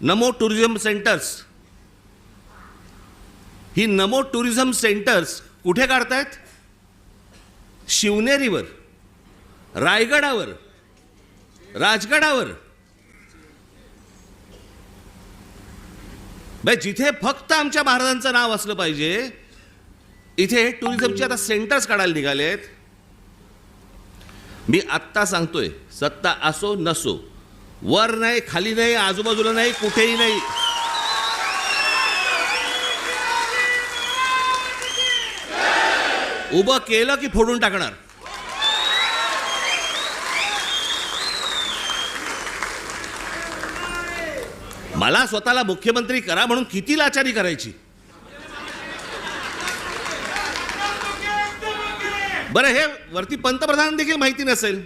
Namo tourism centres. ही Namo tourism centres कुठे काढतायत? शिवनेरीवर रायगडावर राजगडावर. जिथे फक्त आमच्या महाराजांचं नाव असलं पाहिजे इथे टुरिझमचे आता सेंटर्स काढायला निघाले आहेत मी आत्ता सांगतोय सत्ता असो नसो वर नाही खाली नाही आजूबाजूला नाही कुठेही नाही. उभं केलं की फोडून टाकणार. मला स्वतःला मुख्यमंत्री करा म्हणून किती लाचारी करायची? बरं हे वरती पंतप्रधान देखील माहिती नसेल.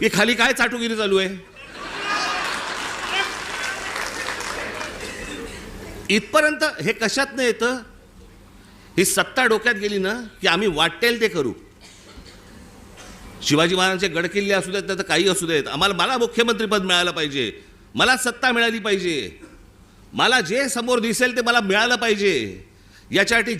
की खाली काय चाटुगिरी चालू आहे? इथपर्यंत हे कशात नाही येतं? ही सत्ता डोक्यात गेली ना की आम्ही वाटेल ते करू. शिवाजी महाराजांचे गडकिल्ले असू देत तर काही असू देत. आम्हाला मला मुख्यमंत्रीपद मिळालं पाहिजे. मला सत्ता मिळाली पाहिजे. मला जे समोर दिसेल ते मला मिळालं पाहिजे. याच्यासाठी